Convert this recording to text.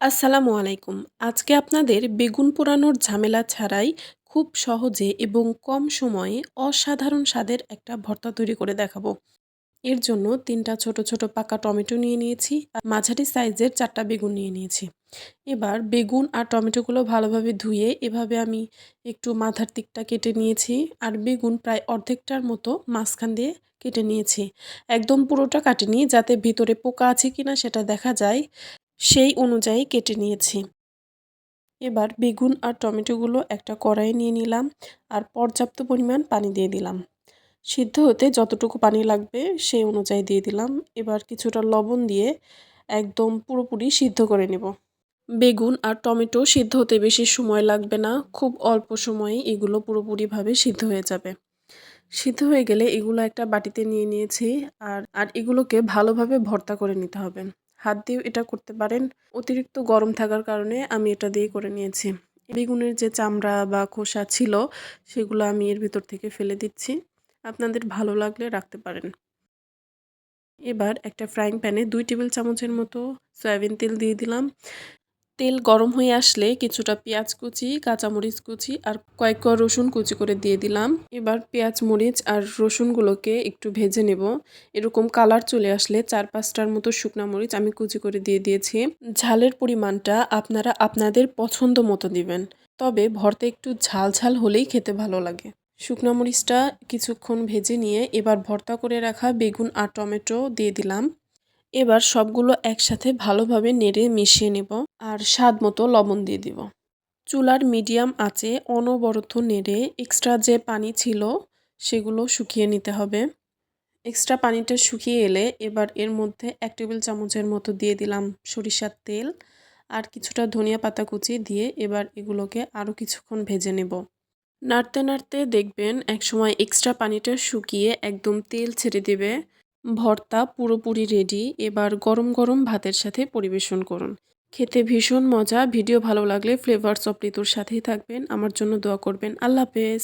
আসসালামু আলাইকুম। আজকে আপনাদের বেগুন পোড়ানোর ঝামেলা ছাড়াই খুব সহজে এবং কম সময়ে অসাধারণ স্বাদের একটা ভর্তা তৈরি করে দেখাবো। এর জন্য তিনটা ছোট ছোট পাকা টমেটো নিয়ে নিয়েছি, আর মাঝারি সাইজের চারটা বেগুন নিয়ে নিয়েছি। এবার বেগুন আর টমেটোগুলো ভালোভাবে ধুয়ে এভাবে আমি একটু মাথার দিকটা কেটে নিয়েছি, আর বেগুন প্রায় অর্ধেকটার মতো মাঝখান দিয়ে কেটে নিয়েছি। একদম পুরোটা কাটিনি, যাতে ভিতরে পোকা আছে কিনা সেটা দেখা যায়। সেই অনুযায়ী কেটে নিয়েছি। এবার বেগুন আর টমেটোগুলো একটা কড়াই নিয়ে নিলাম আর পর্যাপ্ত পরিমাণ পানি দিয়ে দিলাম। সিদ্ধ হতে যতটুকু পানি লাগবে সেই অনুযায়ী দিয়ে দিলাম। এবার কিছুটা লবণ দিয়ে একদম পুরোপুরি সিদ্ধ করে নেব। বেগুন আর টমেটো সিদ্ধ হতে বেশি সময় লাগবে না, খুব অল্প সময়ে এগুলো পুরোপুরিভাবে সিদ্ধ হয়ে যাবে। সিদ্ধ হয়ে গেলে এগুলো একটা বাটিতে নিয়ে নিয়েছি আর আর এগুলোকে ভালোভাবে ভর্তা করে নিতে হবে। হাত দিয়েও এটা করতে পারেন। অতিরিক্ত গরম থাকার কারণে আমি এটা দিয়ে করে নিয়েছি। বেগুনের যে চামড়া বা খোসা ছিল, সেগুলো আমি এর ভিতর থেকে ফেলে দিচ্ছি। আপনাদের ভালো লাগলে রাখতে পারেন। এবার একটা ফ্রাইং প্যানে দুই টেবিল চামচের মতো সয়াবিন তেল দিয়ে দিলাম। তেল গরম হয়ে আসলে কিছুটা পেঁয়াজ কুচি, কাঁচামরিচ কুচি আর কয়েক কোয়া রসুন কুচি করে দিয়ে দিলাম। এবার পেঁয়াজ, মরিচ আর রসুনগুলোকে একটু ভেজে নেব। এরকম কালার চলে আসলে চার পাঁচটার মতো শুকনা মরিচ আমি কুচি করে দিয়ে দিয়েছি। ঝালের পরিমাণটা আপনারা আপনাদের পছন্দ মতো দিবেন, তবে ভর্তা একটু ঝাল ঝাল হলেই খেতে ভালো লাগে। শুকনা মরিচটা কিছুক্ষণ ভেজে নিয়ে এবার ভর্তা করে রাখা বেগুন আর টমেটো দিয়ে দিলাম। এবার সবগুলো একসাথে ভালোভাবে নেড়ে মিশিয়ে নেব আর স্বাদ মতো লবণ দিয়ে দিব। চুলার মিডিয়াম আঁচে অনবরত নেড়ে এক্সট্রা যে পানি ছিল সেগুলো শুকিয়ে নিতে হবে। এক্সট্রা পানিটা শুকিয়ে এলে এবার এর মধ্যে এক টেবিল চামচের মতো দিয়ে দিলাম সরিষার তেল আর কিছুটা ধনিয়া পাতা কুচি দিয়ে এবার এগুলোকে আরও কিছুক্ষণ ভেজে নেব। নাড়তে নাড়তে দেখবেন একসময় এক্সট্রা পানিটা শুকিয়ে একদম তেল ছেড়ে দেবে। ভর্তা পুরোপুরি রেডি এবার গরম গরম ভাতের সাথে পরিবেশন করুন। খেতে ভীষণ মজা ভিডিও ভালো লাগলে ফ্লেভারস অফ ঋতুর সাথেই থাকবেন। আমার জন্য দোয়া করবেন। আল্লাহ হাফেজ।